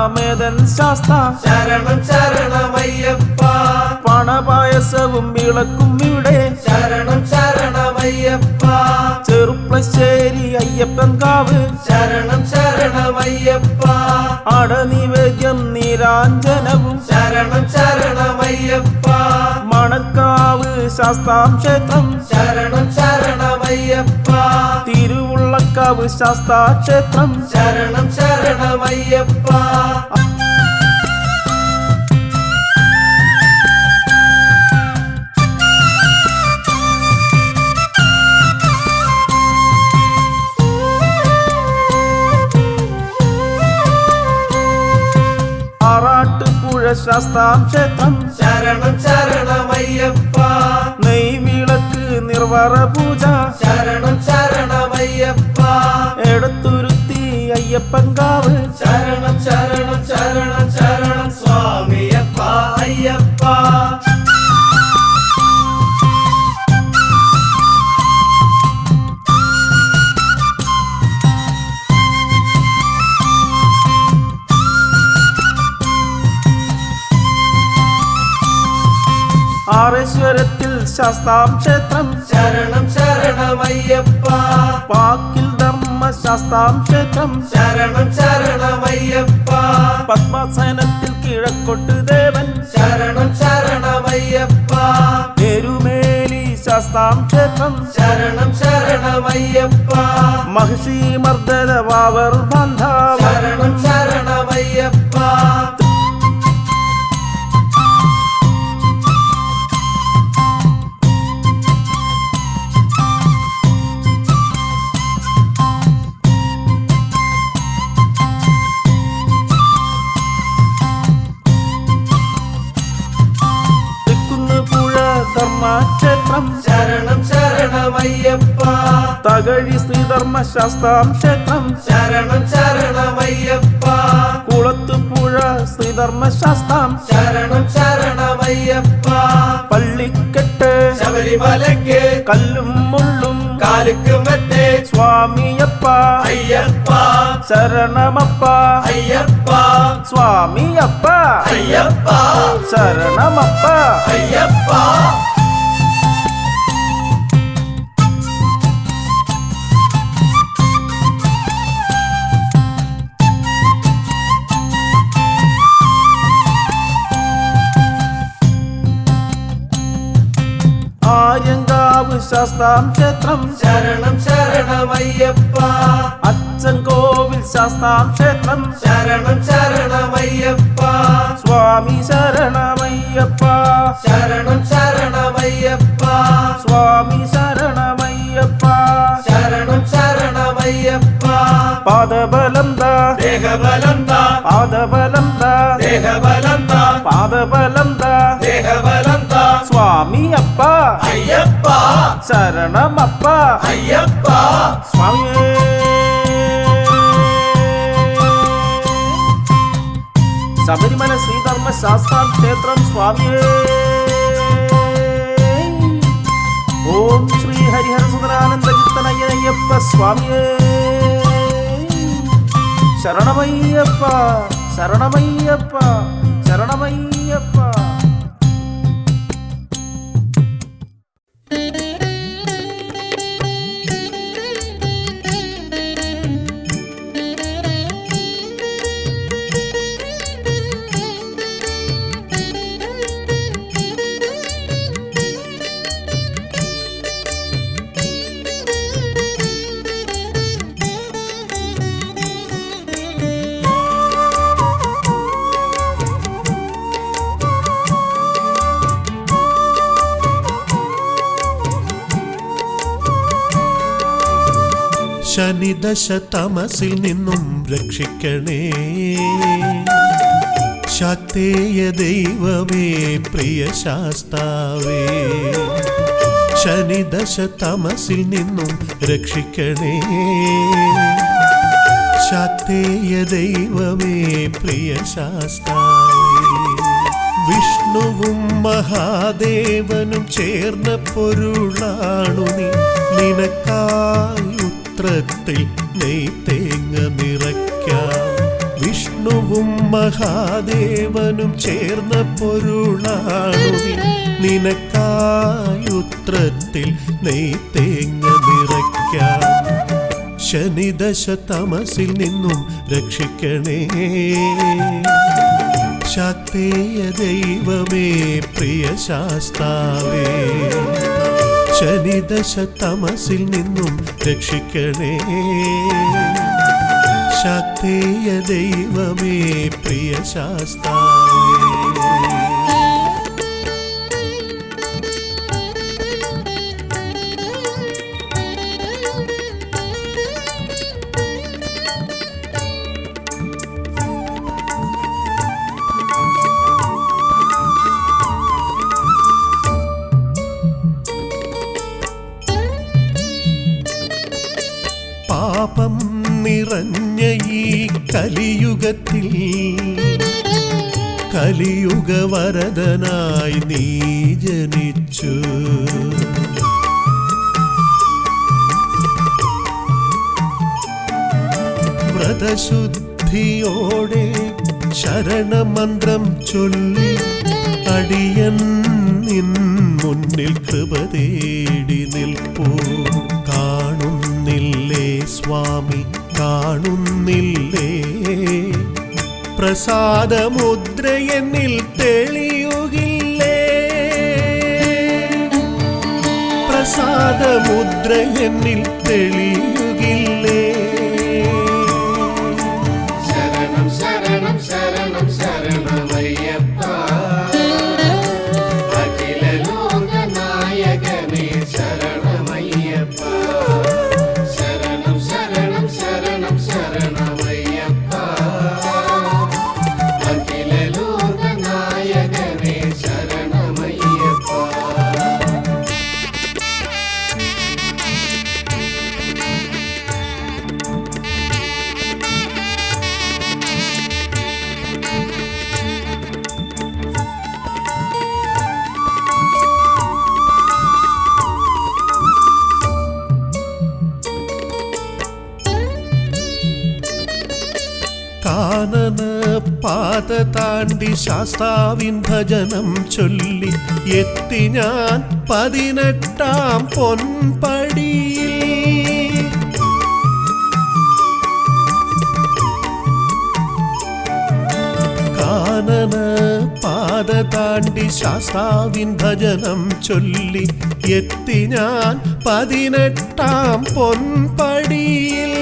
പുഷ്പകലാസാമേതൻ ശാസ്ത. ശരണം ശരണമയ്യപ്പ. പണപായസവും വിളക്കും ഇവിടെ. ശരണം ശരണമയ്യപ്പ. ചെറുപ്പശ്ശേരി അയ്യപ്പൻ കാവ്. ശരണം ശരണമയ്യപ്പ. അടനിവേദ്യം നീരാഞ്ജനവും. ശരണം ശരണമയ്യപ്പ. മണക്കാവ് ശാസ്താം ക്ഷേത്രം. ശരണം ശരണമയ്യപ്പ തിരുവുള്ളക്കാവ് ശാസ്താക്ഷേത്രം. ശരണം ശരണമയ്യപ്പ ആറാട്ടുപുഴ ശാസ്താക്ഷേത്രം ശരണം ശരണമയ്യപ്പ നെയ്വിളക്ക് നിർവറ പൂജ. ശരണം ശരണമയ്യപ്പ. എടുത്തുരുത്തി അയ്യപ്പൻകാവ് ശരണം ശരണം ശരണം ശരണം സ്വാമിയപ്പ. ആറേശ്വരത്തിൽ ശാസ്താം ക്ഷേത്രം. ശരണം ശരണമയ്യപ്പ. പാക്കിൽ ധർമ്മ ശാസ്താം ക്ഷേത്രം. ശരണം ശരണമയ്യപ്പ. പത്മാസനത്തിൽ കിഴക്കൊട്ട് ദേവൻ. ശരണം ശരണമയ്യപ്പ. എരുമേലി ശാസ്താം ക്ഷേത്രം. ശരണം ശരണമയ്യപ്പ. മഹർഷി മർദ്ദന വാവർ ബന്ധ ശരണം ശരണമയ്യപ്പ. തകഴി ശ്രീധർമ്മ ശാസ്താം ക്ഷേത്രം ശരണം ശരണമയ്യപ്പ കുളത്തുപുഴ ശ്രീധർമ്മ ശാസ്താം ശരണം ശരണമയ്യപ്പ പള്ളിക്കെട്ട് ശബരിമലയ്ക്ക് കല്ലും മുള്ളും കാലുക്ക് മറ്റേ സ്വാമിയപ്പ അയ്യപ്പ ശരണമപ്പ അയ്യപ്പ സ്വാമിയപ്പ അയ്യപ്പ ശരണമപ്പ അയ്യപ്പ ആര്യങ്കാവ് ശാസ്താം ക്ഷേത്രം ശരണം ശരണമയ്യപ്പ അച്ഛൻ കോവിൽ ശാസ്താം ക്ഷേത്രം ശരണം ശരണമയ്യപ്പ സ്വാമി ശരണമയ്യപ്പ ശരണം ശരണമയ്യപ്പ സ്വാമി ശരണമയ്യപ്പ ശരണം ശരണമയ്യപ്പ പാദബലം ദാ ദേഹബലം താ പാദബലം ദാ ദേഹബലം താ പാദബലം ദാ ദേഹബലം താ സ്വാമിയപ്പ അയ്യപ്പ ശരണമപ്പ അയ്യപ്പ സ്വാമിയേ ശബരിമല ശ്രീധർമ്മ ശാസ്താം ക്ഷേത്രം സ്വാമിയേ ഓം ശ്രീ ഹരിഹര സുതരാനന്ദ കീർത്തനയ്യപ്പ സ്വാമിയേ ശരണമയ്യപ്പ ശരണമയ്യപ്പ ശരണമയ്യപ്പ ശനിദശ തമസിൽ നിന്നും രക്ഷിക്കണേ. ശക്തേയ ദൈവമേ പ്രിയ ശാസ്താവേ. ശനിദശ തമസിൽ നിന്നും രക്ഷിക്കണേ. ശക്തേയ ദൈവമേ പ്രിയ ശാസ്താവേ. വിഷ്ണുവും മഹാദേവനും ചേർന്ന പൊരുളാണു നീ. നിനക്കായി ആയുത്രത്തിൽ നെയ്ത്തേങ്ങ നിറയ്ക്കാം. വിഷ്ണുവും മഹാദേവനും ചേർന്ന പൊരുളാണു നിനക്കായുത്രത്തിൽ നെയ്ത്തേങ്ങ നിറയ്ക്കാം. ശനിദശ തമസിൽ നിന്നും രക്ഷിക്കണേ. ശക്തേയ ദൈവമേ പ്രിയ ശാസ്താവേ ശനിദശ തമസിൽ നിന്നും രക്ഷിക്കണേ. ശക്തേയ ദൈവമേ പ്രിയ ശാസ്താവേ നിറഞ്ഞ ഈ കലിയുഗത്തിൽ. കലിയുഗ വരദനായി നീ ജനിച്ചു. വ്രതശുദ്ധിയോടെ ശരണമന്ത്രം ചൊല്ലി അടിയൻ നിൻ മുന്നിൽ കൃപ തേടി നിൽപ്പൂ. കാണുന്നില്ലേ സ്വാമി? കാണുന്നില്ലേ? പ്രസാദമുദ്രയെന്നിൽ തെളിയുകില്ലേ? പ്രസാദമുദ്രയെന്നിൽ തെളിയുകില്ലേ? ശരണം ശരണം ശരണം കാനന പാത താണ്ടി ശാസ്താവിൻ ഭജനം ചൊല്ലി എത്തി ഞാൻ പതിനെട്ടാം പൊൻപടിയിൽ. കാനന പാത താണ്ടി ശാസ്താവിൻ ഭജനം ചൊല്ലി എത്തി ഞാൻ പതിനെട്ടാം പൊൻപടിയിൽ.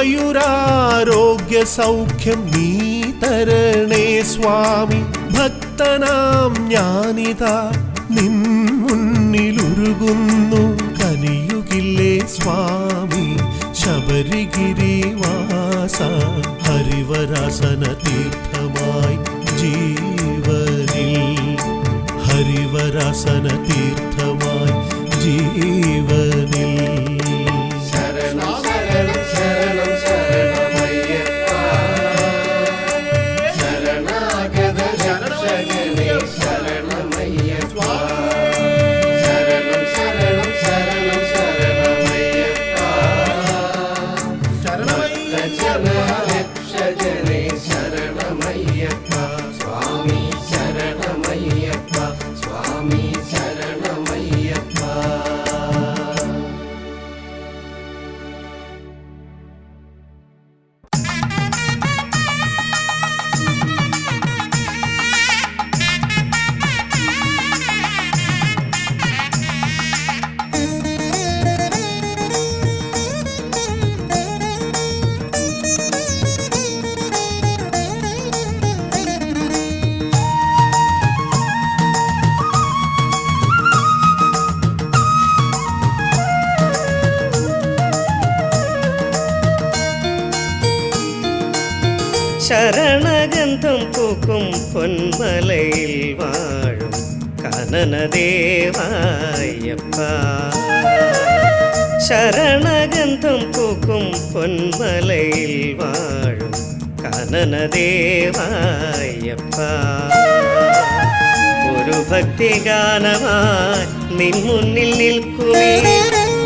ആയുരാരോഗ്യ സൗഖ്യം നീ തരണേ സ്വാമി. ഭക്തനാം ഞാനിതാ. നിൻ മുന്നിലുരുകുന്നു. കനിയുകില്ലേ സ്വാമി. ശബരിഗിരിവാസ ഹരിവരാസന സ്വാമി പൂക്കും പൊന്മലയിൽ വാഴും കനനദേവായപ്പ ശരണഗന്ധം പൂക്കും പൊന്മലയിൽ വാഴും കനനദേവായപ്പ ഒരു ഭക്തിഗാനമായി നിൻ മുന്നിൽ നിൽക്കുമേ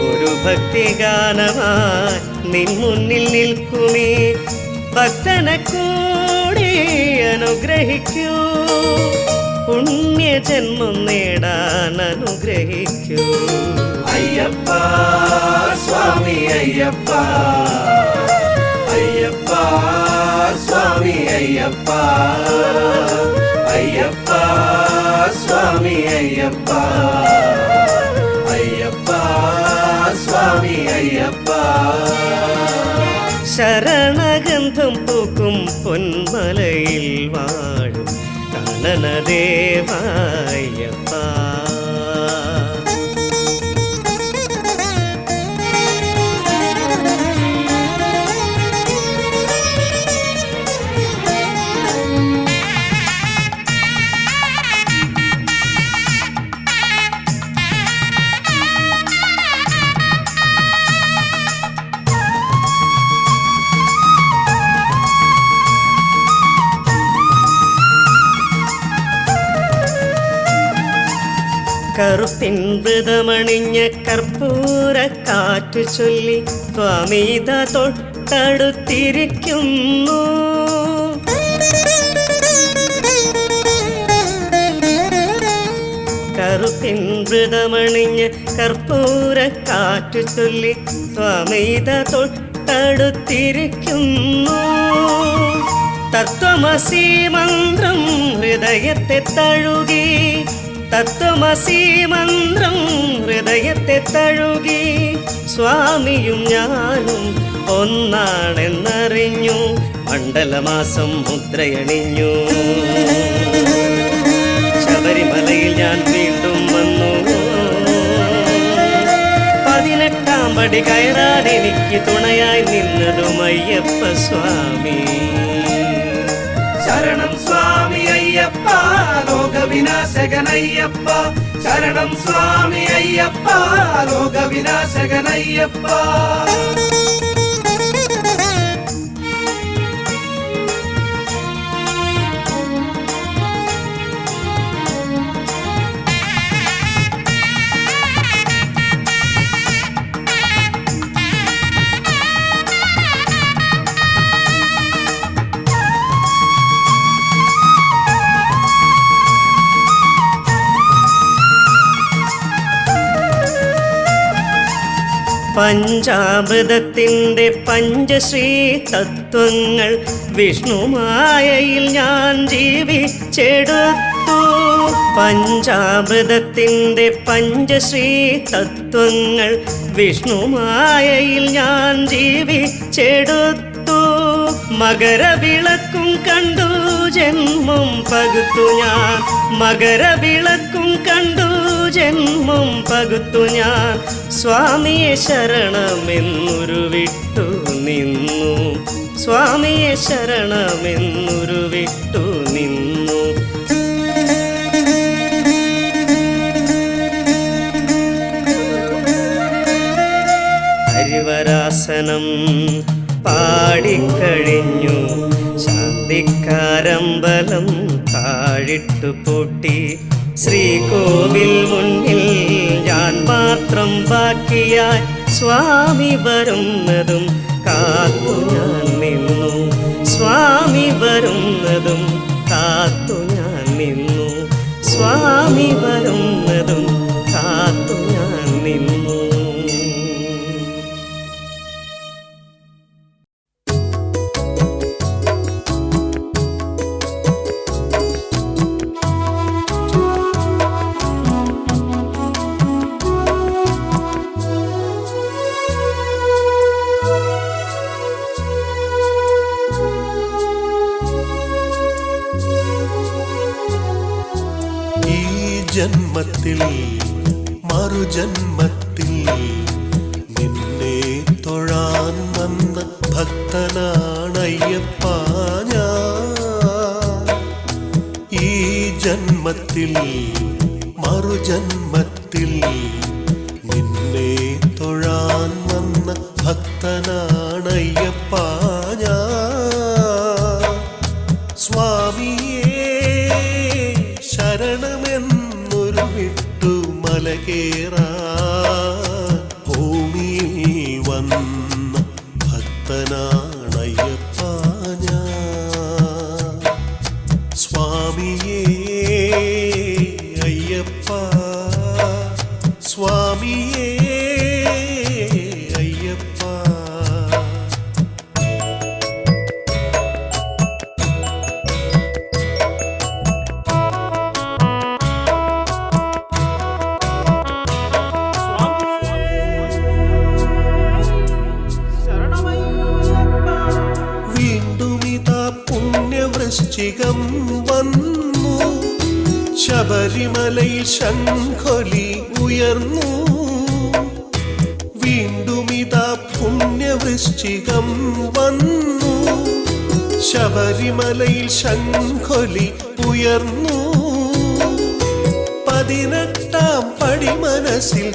ഒരു ഭക്തിഗാനമായി നിൻ മുന്നിൽ നിൽക്കുമേ ഭക്തനെ കൂടി അനുഗ്രഹിക്കൂ. പുണ്യജന്മം നേടാൻ അനുഗ്രഹിക്കൂ. അയ്യപ്പ സ്വാമി അയ്യപ്പ. അയ്യപ്പ സ്വാമി അയ്യപ്പ. അയ്യപ്പ സ്വാമി അയ്യപ്പ. അയ്യപ്പ സ്വാമി അയ്യപ്പ. மனம் பூக்கும் பொன்மலையில் வாழும் தனன தேவாயப்பா വ്രതമണിഞ്ഞ കർപ്പൂര കാറ്റു ചൊല്ലി സ്വാമീത തൊട്ടടുത്തിരിക്കുന്നു. കറുപ്പിൻ വ്രതമണിഞ്ഞ കർപ്പൂര കാറ്റു ചൊല്ലി സ്വാമീത തൊട്ടടുത്തിരിക്കുന്നു. തത്വമസി മന്ത്രം ഹൃദയത്തെ തഴുകി തത്വമസി മന്ത്രം ഹൃദയത്തെ തഴുകി. സ്വാമിയും ഞാനും ഒന്നാണെന്നറിഞ്ഞു. മണ്ഡലമാസം മുദ്രയണിഞ്ഞു. ശബരിമലയിൽ ഞാൻ വീണ്ടും വന്നു. പതിനെട്ടാം പടി കയറാൻ എനിക്ക് തുണയായി നിന്നതും അയ്യപ്പ സ്വാമി. ശരണം സ്വാമി അയ്യപ്പ ലോകവിനാശകനയ്യപ്പ ശരണം സ്വാമി അയ്യപ്പ ലോകവിനാശകനയ്യപ്പ പഞ്ചാമൃതത്തിന്റെ പഞ്ചശ്രീ തത്വങ്ങൾ വിഷ്ണുമായയിൽ ഞാൻ ജീവിച്ചെടുത്തു. പഞ്ചാമൃതത്തിന്റെ പഞ്ചശ്രീ തത്വങ്ങൾ വിഷ്ണുമായയിൽ ഞാൻ ജീവിച്ചെടുത്തു. മകരവിളക്കും കണ്ടു ജന്മം പകുത്തു ഞാൻ. മകരവിളക്കും കണ്ടു ജന്മം പകുത്തു ഞാൻ സ്വാമിയെ ശരണമെന്നൊരു വിട്ടു നിന്നു. സ്വാമിയെ ശരണമെന്നൊരു വിട്ടു നിന്നു. ഹരിവരാസനം പാടിക്കഴിഞ്ഞു. ശാന്തിക്കാരമ്പലം താഴിട്ടു പൂട്ടി. ശ്രീകോവിൽ മുന്നിൽ ഞാൻ മാത്രം ബാക്കിയായി സ്വാമി വരുന്നതും കാത്തു ഞാൻ നിന്നു. സ്വാമി വരുന്നതും കാത്തു ഞാൻ നിന്നു. സ്വാമി വരുന്നതും കാത്തു ഞാൻ നിന്നു. ജന്മത്തിൽ മറുജന്മത്തിൽ ശംഖൊലി ഉയർന്നു. വീണ്ടും ഇതാ പുണ്യവൃശ്ചികം വന്നു. ശബരിമലയിൽ ശംഖൊലി ഉയർന്നു. പതിനെട്ടാം പടി മനസ്സിൽ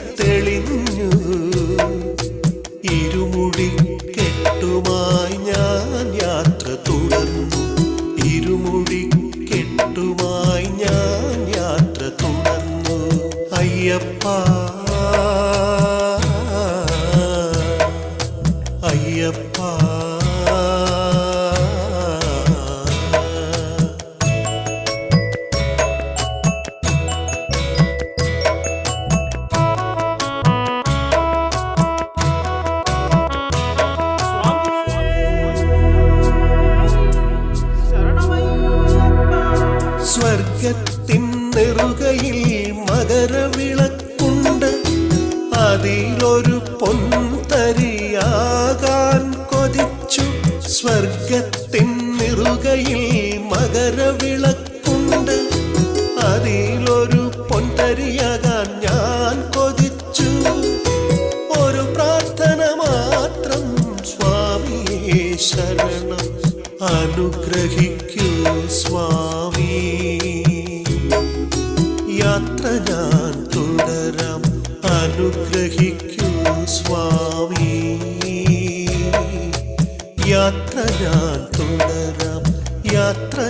അതിലൊരു പൊന്തരിയാകാൻ കൊതിച്ചു. സ്വർഗത്തിൻ നിറുകയിൽ മകരവിളക്കുണ്ട്. അതിലൊരു പൊന്തരിയാകാൻ ഞാൻ കൊതിച്ചു. ഒരു പ്രാർത്ഥന മാത്രം സ്വാമിയെ ശരണം. അനുഗ്രഹിക്കൂ സ്വാമി യാത്ര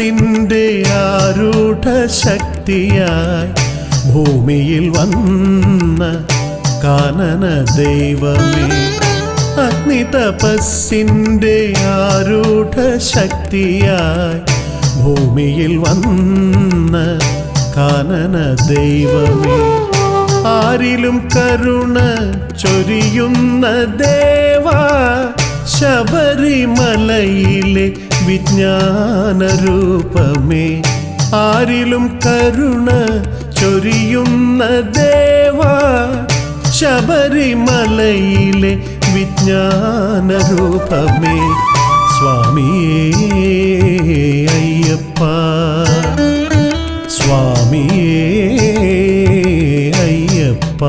തപസ്സിന്റെ ആരൂഢ ശക്തിയായി ഭൂമിയിൽ വന്ന കാനന ദൈവമേ അഗ്നി തപസ്സിന്റെ ആരൂഢ ശക്തിയായി ഭൂമിയിൽ വന്ന കാനന ദൈവമേ ആരിലും കരുണ ചൊരിയുന്ന ദേവ ശബരിമലയിലെ വിജ്ഞാനരൂപമേ ആരിലും കരുണ ചൊരിയുന്ന ദേവാ. ശബരിമലയിലെ വിജ്ഞാനരൂപമേ. സ്വാമിയേ അയ്യപ്പ. സ്വാമിയേ അയ്യപ്പ.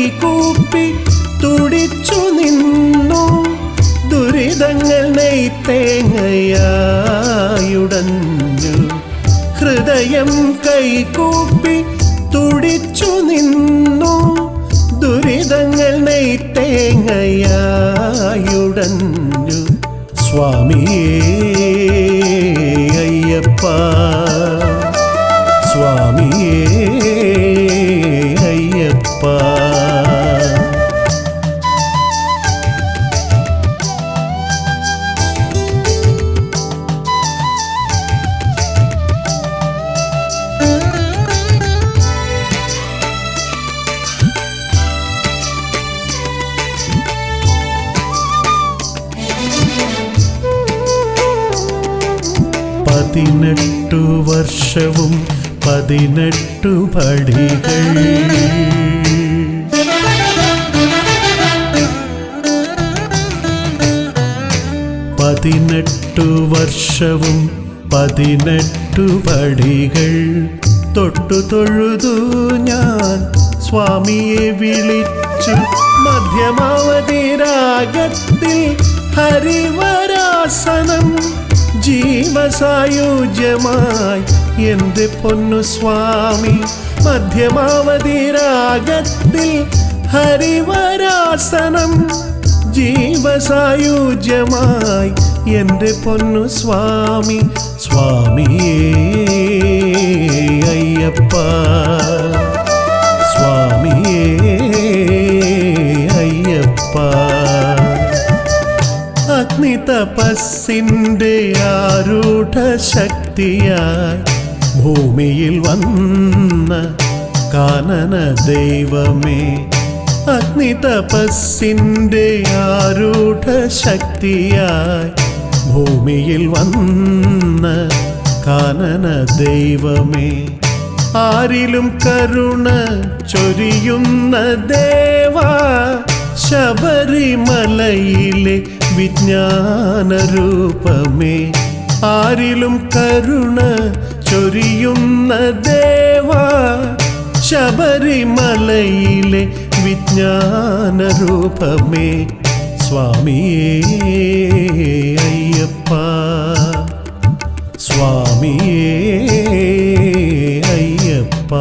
കൈകൂപ്പി തുടിച്ചു നിന്നു. ദുരിതങ്ങൾ നെയ്ത്തേങ്ങയായുടഞ്ഞു ഹൃദയം കൈകൂപ്പി തുടിച്ചു നിന്നു. ദുരിതങ്ങൾ നെയ്ത്തേങ്ങയായുടഞ്ഞു സ്വാമിയേ അയ്യപ്പ. പതിനെട്ടു വർഷവും പതിനെട്ടു പടികൾ. പതിനെട്ടു വർഷവും പതിനെട്ടു പടികൾ. തൊട്ടു തൊഴുതു ഞാൻ സ്വാമിയെ വിളിച്ചു. മധ്യമാവതി രാഗത്തിൽ ഹരിവരാസനം ജീവസായുജ്യമായി. എന്ത് പൊന്നു സ്വാമി? മധ്യമാവതി രാഗത്തിൽ ഹരിവരാസനം. ജീവസായുജ്യമായി. എന്റെ പൊന്നു സ്വാമി? സ്വാമിയേ അയ്യപ്പ. തപസ്സിന്റെ ആരൂഢ ശക്തിയായി ഭൂമിയിൽ വന്ന കാനന ദൈവമേ അഗ്നി തപസ്സിന്റെ ആരൂഢ ശക്തിയായി ഭൂമിയിൽ വന്ന കാനന ദൈവമേ ആരിലും കരുണ ചൊരിയുന്ന ദേവ ശബരിമലയിലെ വിജ്ഞാനരൂപമേ. ആരിലും കരുണ ചൊരിയുന്ന ദേവ. ശബരിമലയിലെ വിജ്ഞാനരൂപമേ. സ്വാമിയേ അയ്യപ്പ. സ്വാമിയേ അയ്യപ്പ.